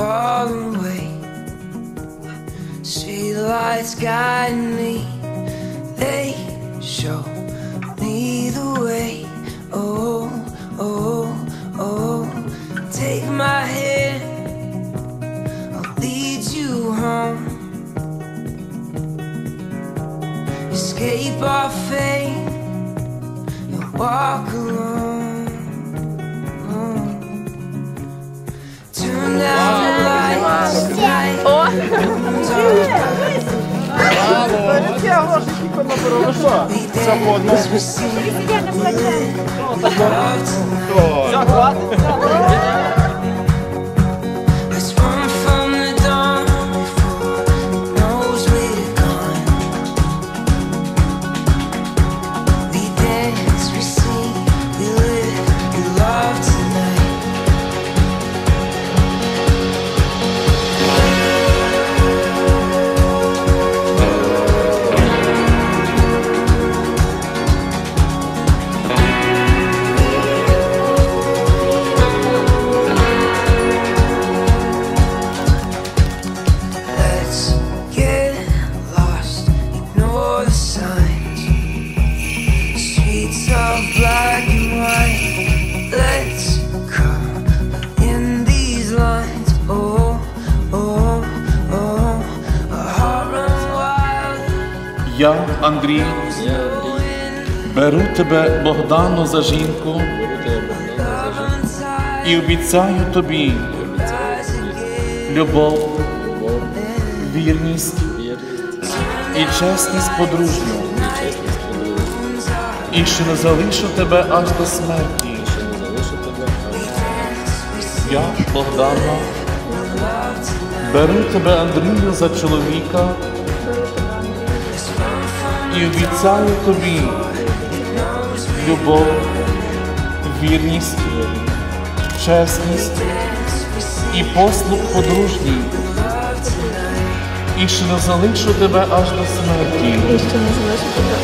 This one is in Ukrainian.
far away. Street lights guide me, they show me the way. Oh, oh, oh, take my hand, I'll lead you home. Escape our fate, and walk alone. На що? Я, Андрій, беру тебе, Богдану, за жінку і обіцяю тобі любов, вірність і чесність подружню, і що не залишу тебе аж до смерті. Я, Богдана, беру тебе, Андрію, за чоловіка і обіцяю тобі любов, вірність, чесність і послуг подружній, і що не залишу тебе аж до смерті. І ще не залишити